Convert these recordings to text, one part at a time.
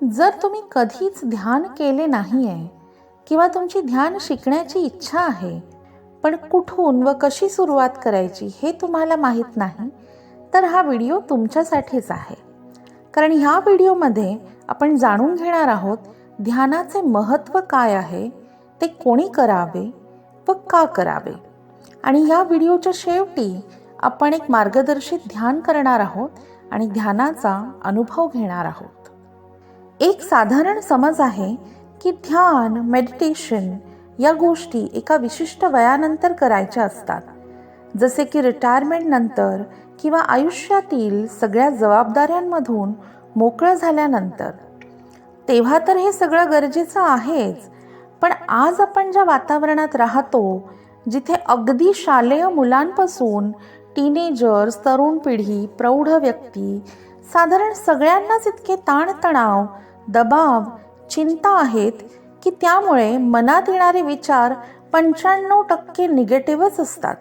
जर तुम्ही कधीच ध्यान केले नाही आहे किंवा तुमची ध्यान शिकण्याची इच्छा आहे पण कुठून व कशी सुरुवात करायची हे तुम्हाला माहीत नाही तर हा व्हिडिओ तुमच्यासाठीच आहे. कारण ह्या व्हिडिओमध्ये आपण जाणून घेणार आहोत ध्यानाचे महत्त्व काय आहे ते कोणी करावे व का करावे. आणि ह्या व्हिडिओच्या शेवटी आपण एक मार्गदर्शित ध्यान करणार आहोत आणि ध्यानाचा अनुभव घेणार आहोत. एक साधारण समज आहे की ध्यान मेडिटेशन या गोष्टी एका विशिष्ट वयानंतर करायच्या असतात. जसे की रिटायरमेंट नंतर किंवा आयुष्यातील सगळ्या जबाबदाऱ्यांमधून मोकळं झाल्यानंतर. तेव्हा तर हे सगळं गरजेचं आहेच पण आज आपण ज्या वातावरणात राहतो जिथे अगदी शालेय मुलांपासून टीनेजर्स तरुण पिढी प्रौढ व्यक्ती साधारण सगळ्यांनाच इतके ताणतणाव दबाव चिंता आहेत की त्यामुळे मनात येणारे विचार पंच्याण्णव टक्के निगेटिव्हच असतात.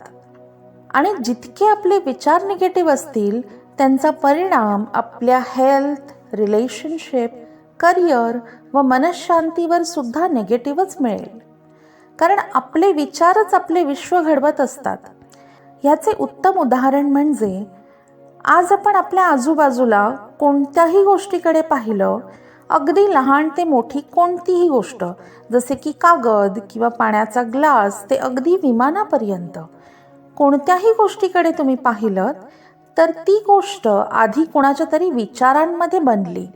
आणि जितके आपले विचार निगेटिव्ह असतील त्यांचा परिणाम आपल्या हेल्थ रिलेशनशिप करिअर व मनशांतीवर सुद्धा निगेटिव्हच मिळेल. कारण आपले विचारच आपले विश्व घडवत असतात. ह्याचे उत्तम उदाहरण म्हणजे आज आपण आपल्या आजूबाजूला कोणत्याही गोष्टीकडे पाहिलं अगदी लहान ते मोठी कोणतीही गोष्ट जसे की कागद किंवा पाण्याचा ग्लास ते अगदी विमानापर्यंत. कोणत्याही गोष्टीकडे तुम्ही पाहिलं तर ती गोष्ट आधी कोणाच्या तरी विचारांमध्ये बनली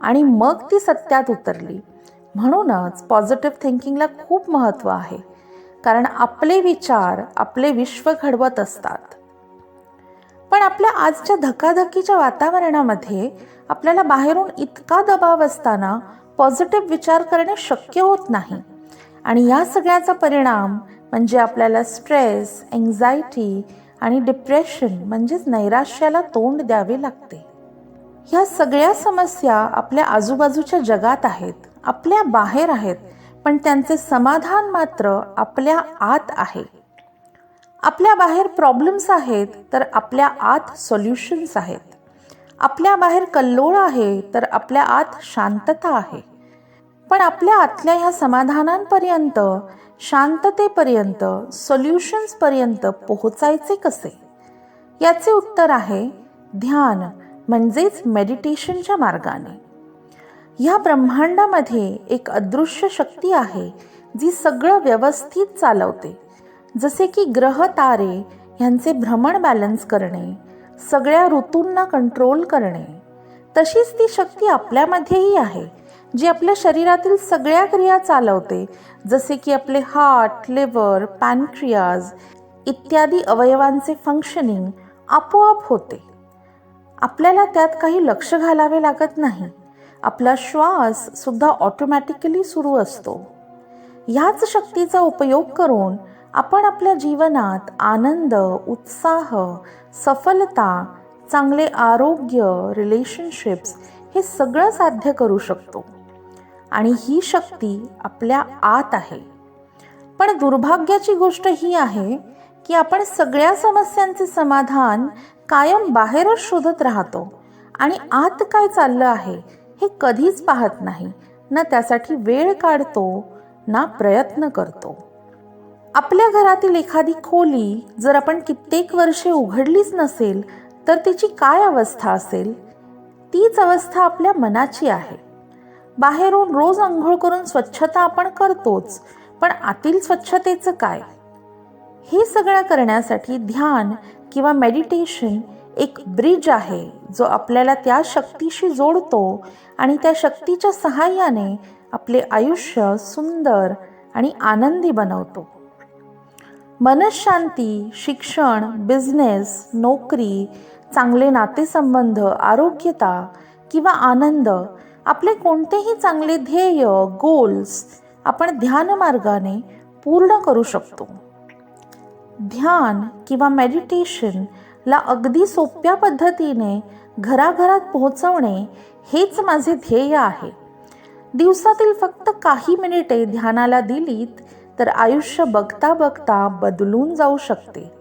आणि मग ती सत्यात उतरली. म्हणूनच पॉझिटिव्ह थिंकिंगला खूप महत्त्व आहे. कारण आपले विचार आपले विश्व घडवत असतात. पण आपल्या आजच्या धकाधकीच्या वातावरणामध्ये आपल्याला बाहेरून इतका दबाव असताना पॉझिटिव्ह विचार करणे शक्य होत नाही. आणि या सगळ्याचा परिणाम म्हणजे आपल्याला स्ट्रेस एन्झायटी आणि डिप्रेशन म्हणजेच नैराश्याला तोंड द्यावे लागते. ह्या सगळ्या समस्या आपल्या आजूबाजूच्या जगात आहेत आपल्या बाहेर आहेत पण त्यांचे समाधान मात्र आपल्या आत आहे. आपल्या बाहेर प्रॉब्लेम्स आहेत तर आपल्या आत सोल्युशन्स आहेत. आपल्या बाहेर कल्लोळ आहे तर आपल्या आत शांतता आहे. पण आपल्या आतल्या ह्या समाधानांपर्यंत शांततेपर्यंत सोल्युशन्सपर्यंत पोहोचायचे कसे? याचे उत्तर आहे ध्यान म्हणजेच मेडिटेशनच्या मार्गाने. ह्या ब्रह्मांडामध्ये एक अदृश्य शक्ती आहे जी सगळं व्यवस्थित चालवते. जसे की ग्रह तारे ह्यांचे भ्रमण बॅलन्स करणे सगळ्या ऋतूंना कंट्रोल करणे. तशीच ती शक्ती आपल्यामध्येही आहे जी आपल्या शरीरातील सगळ्या क्रिया चालवते जसे की आपले हार्ट लिव्हर पॅनक्रियाज इत्यादी अवयवांचे फंक्शनिंग आपोआप होते. आपल्याला त्यात काही लक्ष घालावे लागत नाही. आपला श्वास सुद्धा ऑटोमॅटिकली सुरू असतो. ह्याच शक्तीचा उपयोग करून आपण आपल्या जीवनात आनंद उत्साह सफलता चांगले आरोग्य रिलेशनशिप्स हे सगळं साध्य करू शकतो. आणि ही शक्ती आपल्या आत आहे. पण दुर्भाग्याची गोष्ट ही आहे की आपण सगळ्या समस्यांचे समाधान कायम बाहेरच शोधत राहतो. आणि आत काय चाललं आहे हे कधीच पाहत नाही. ना त्यासाठी वेळ काढतो ना प्रयत्न करतो. आपल्या घरातील एखादी खोली जर आपण कित्येक वर्षे उघडलीच नसेल तर तिची काय अवस्था असेल? तीच अवस्था आपल्या मनाची आहे. बाहेरून रोज आंघोळ करून स्वच्छता आपण करतोच पण आतील स्वच्छतेचं काय? हे सगळं करण्यासाठी ध्यान किंवा मेडिटेशन एक ब्रिज आहे जो आपल्याला त्या शक्तीशी जोडतो आणि त्या शक्तीच्या सहाय्याने आपले आयुष्य सुंदर आणि आनंदी बनवतो. मनशांती शिक्षण बिझनेस नोकरी चांगले नातेसंबंध आरोग्यता किंवा आनंद आपले कोणतेही चांगले ध्येय गोल्स आपण ध्यान मार्गाने पूर्ण करू शकतो. ध्यान किंवा मेडिटेशनला अगदी सोप्या पद्धतीने घराघरात पोहोचवणे हेच माझे ध्येय आहे. दिवसातील फक्त काही मिनिटे ध्यानाला दिलीत तर आयुष्य बघता बघता बदलून जाऊ शकते.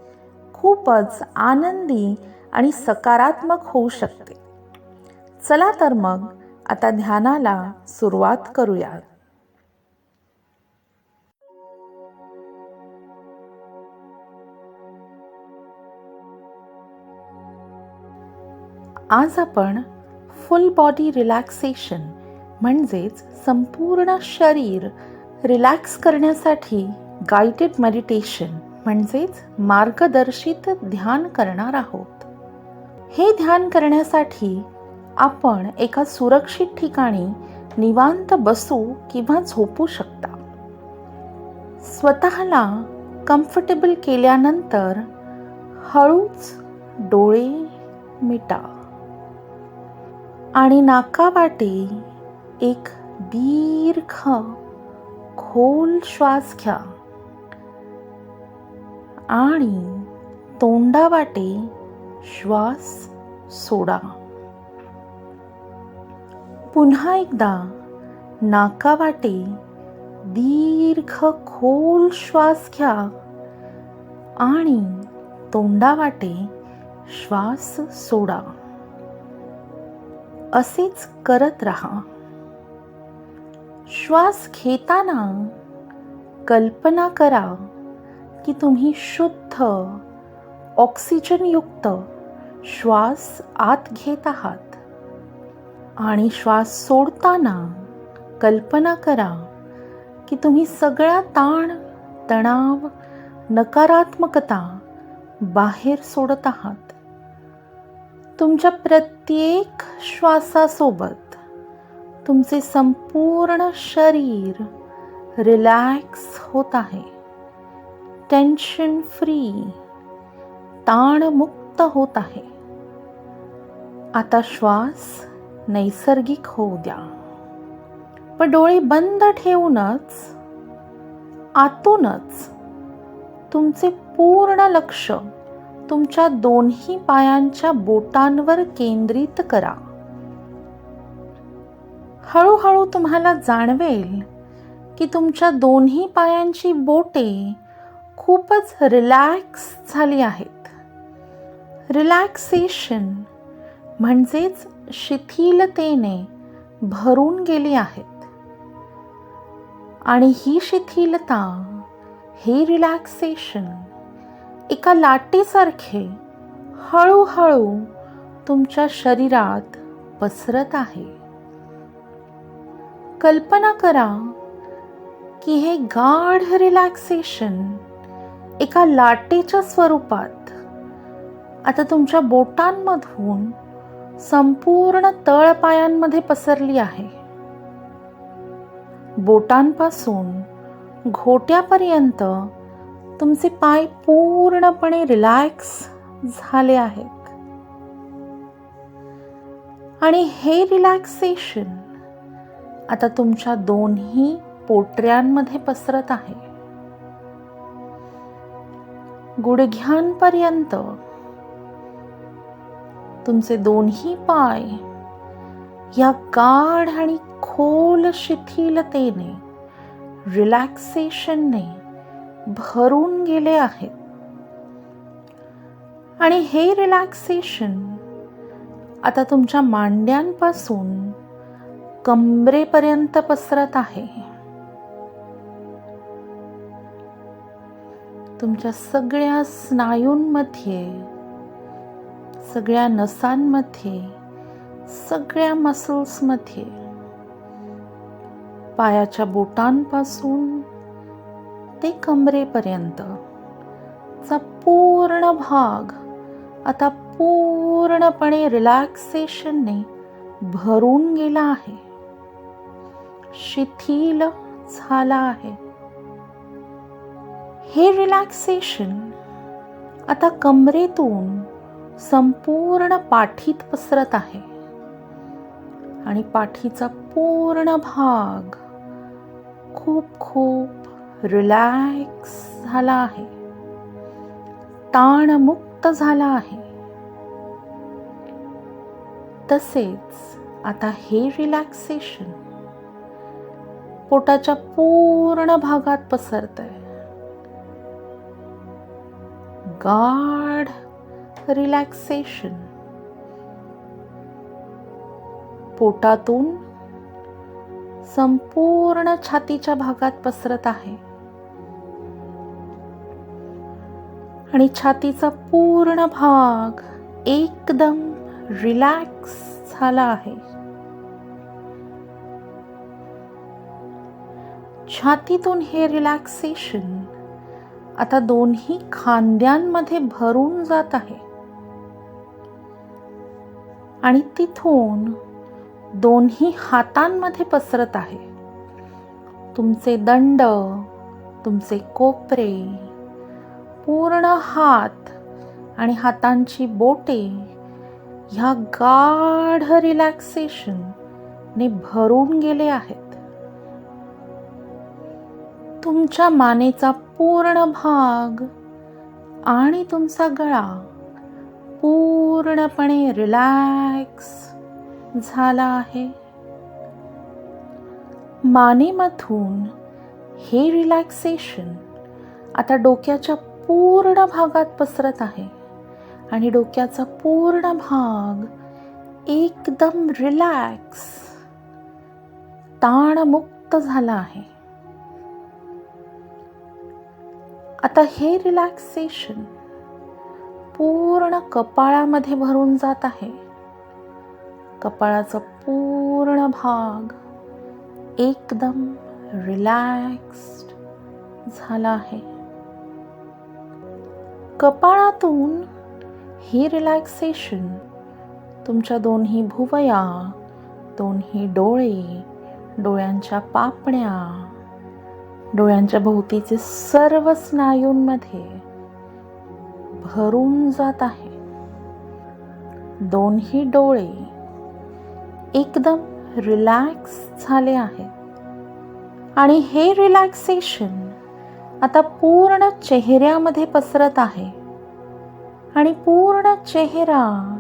खूपच आनंदी आणि सकारात्मक होऊ शकते. चला तर मग आता ध्यानाला सुरुवात करूया. आज आपण फुल बॉडी रिलॅक्सेशन म्हणजेच संपूर्ण शरीर रिलॅक्स करण्यासाठी गायडेड मेडिटेशन म्हणजेच मार्गदर्शित ध्यान करणार आहोत. हे ध्यान करण्यासाठी आपण एका सुरक्षित ठिकाणी निवांत बसू किंवा झोपू शकता. स्वतःला कम्फर्टेबल केल्यानंतर हळूच डोळे मिटा आणि नाकावाटे एक दीर्घ खोल श्वास घ्या. आणि तोंडावाटे श्वास सोडा. पुन्हा एकदा नाकावाटे दीर्घ खोल श्वास घ्या. आणि तोंडावाटे श्वास सोडा. असेच करत राहा. श्वास घेताना कल्पना करा की तुम्ही शुद्ध ऑक्सिजनयुक्त श्वास आत घेत आहात. आणि श्वास सोडताना कल्पना करा की तुम्ही सगळा ताण तणाव नकारात्मकता बाहेर सोडत आहात. तुमच्या प्रत्येक श्वासासोबत तुमचे संपूर्ण शरीर रिलॅक्स होत आहे. टेन्शन फ्री ताणमुक्त होत आहे. आता श्वास नैसर्गिक होऊ द्या. पण डोळे बंद ठेवूनच आतूनच तुमचे पूर्ण लक्ष तुमच्या दोन्ही पायांच्या बोटांवर केंद्रित करा. हळूहळू तुम्हाला जाणवेल की तुमच्या दोन्ही पायांची बोटे खूपच रिलॅक्स झाली आहेत. रिलॅक्सेशन म्हणजेच शिथिलतेने भरून गेली आहेत. आणि ही शिथिलता हे रिलॅक्सेशन एका लाटेसारखे हळूहळू तुमच्या शरीरात पसरत आहे. कल्पना करा की हे गाढ रिलॅक्सेशन एका लाटेच्या स्वरूपात आता तुमच्या बोटांमधून संपूर्ण तळपायांमध्ये पसरली आहे. बोटांपासून घोट्यापर्यंत तुमचे पाय पूर्णपणे रिलॅक्स झाले आहेत. आणि हे रिलॅक्सेशन आता तुमच्या दोन्ही पोटऱ्यांमध्ये पसरत आहे. गुडघ्यांपर्यंत तुमचे दोन्ही पाय या गाढ आणि खोल शिथिलतेने रिलॅक्सेशनने भरून गेले आहेत. आणि हे रिलॅक्सेशन आता तुमच्या मांड्यांपासून कमरेपर्यंत पसरत आहे. तुमच्या सगळ्या स्नायूंमध्ये सगळ्या नसांमध्ये सगळ्या मसल्समध्ये पायाच्या बोटांपासून ते कमरेपर्यंत चा पूर्ण भाग आता पूर्णपणे रिलॅक्सेशनने भरून गेला आहे. शिथिल झाला आहे. हे रिलॅक्सेशन आता कमरेतून संपूर्ण पाठीत पसरत आहे. आणि पाठीचा पूर्ण भाग खूप खूप रिलॅक्स झाला आहे. ताणमुक्त झाला आहे. तसेच आता हे रिलॅक्सेशन पोटाच्या पूर्ण भागात पसरत आहे गाढ रिलॅक्सेशन पोटातून संपूर्ण छातीच्या भागात पसरत आहे. आणि छातीचा पूर्ण भाग एकदम रिलॅक्स झाला आहे. छातीतून हे रिलॅक्सेशन आता दोन्ही खांद्यांमध्ये भरून जात आहे. आणि तिथून दोन्ही हातांमध्ये पसरत आहे. तुमचे दंड तुमचे कोपरे पूर्ण हात आणि हातांची बोटे ह्या गाढ रिलॅक्सेशनने भरून गेले आहेत. तुमच्या मानेचा पूर्ण भाग आणि तुमचा गळा पूर्णपणे रिलॅक्स झाला आहे. मानेमधून हे रिलॅक्सेशन आता डोक्याच्या पूर्ण भागात पसरत आहे आणि डोक्याचा पूर्ण भाग एकदम रिलॅक्स ताणमुक्त झाला आहे. आता हे रिलॅक्सेशन पूर्ण कपाळामध्ये भरून जात आहे. कपाळाचा पूर्ण भाग एकदम रिलॅक्स्ड झाला आहे. कपाळातून हे रिलॅक्सेशन तुमच्या दोन्ही भुवया दोन्ही डोळे डोळ्यांच्या पापण्या डोळ्यांच्या भोवतीचे सर्व स्नायूंमध्ये भरून जात आहे. दोन्ही डोळे एकदम रिलॅक्स झाले आहेत. आणि हे रिलॅक्सेशन आता पूर्ण चेहऱ्यामध्ये पसरत आहे. आणि पूर्ण चेहरा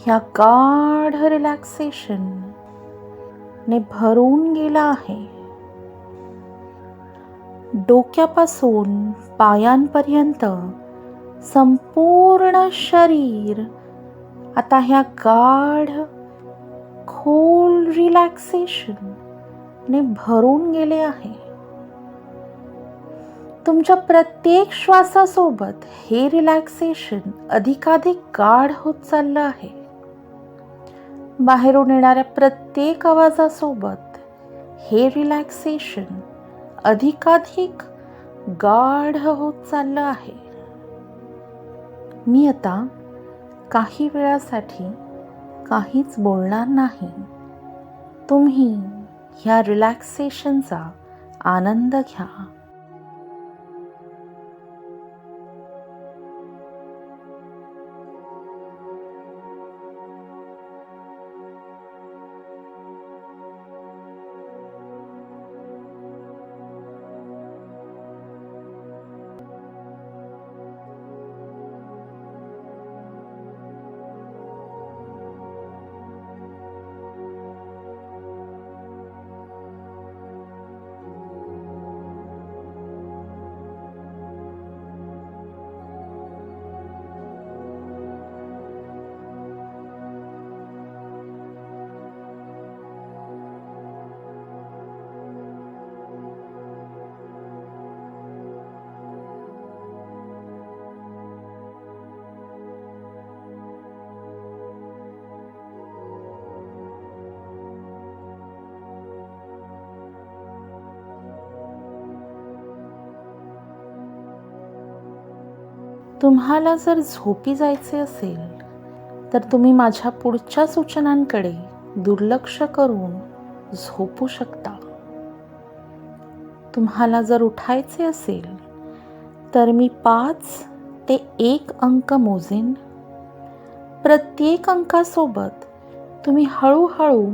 ह्या गाढ रिलॅक्सेशन ने भरून गेला आहे. डोक्यापासून पायांपर्यंत संपूर्ण शरीर आता ह्या गाढ खोल रिलॅक्सेशन ने भरून गेले आहे. तुमच्या प्रत्येक श्वासासोबत हे रिलॅक्सेशन अधिकाधिक गाढ होत चाललं आहे. बाहेरून येणाऱ्या प्रत्येक आवाजासोबत हे रिलॅक्सेशन अधिकाधिक गाढ होत चाललं आहे. मी आता काही वेळासाठी काहीच बोलणार नाही. तुम्ही ह्या रिलॅक्सेशनचा आनंद घ्या. तुम्हाला जर झोपी जायचे असेल तर तुम्ही माझ्या पुढच्या सूचनांकडे दुर्लक्ष करून झोपू शकता. तुम्हाला जर उठायचे असेल तर मी पाच ते एक अंक मोजेन. प्रत्येक अंकासोबत तुम्ही हळूहळू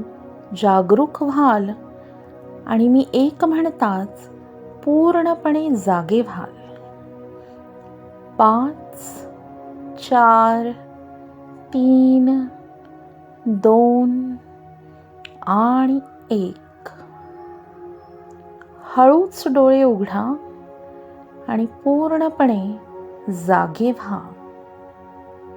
जागरूक व्हाल आणि मी एक म्हणताच पूर्णपणे जागे व्हाल. पाच चार तीन दोन आणि एक. हळूच डोळे उघडा आणि पूर्णपणे जागे व्हा.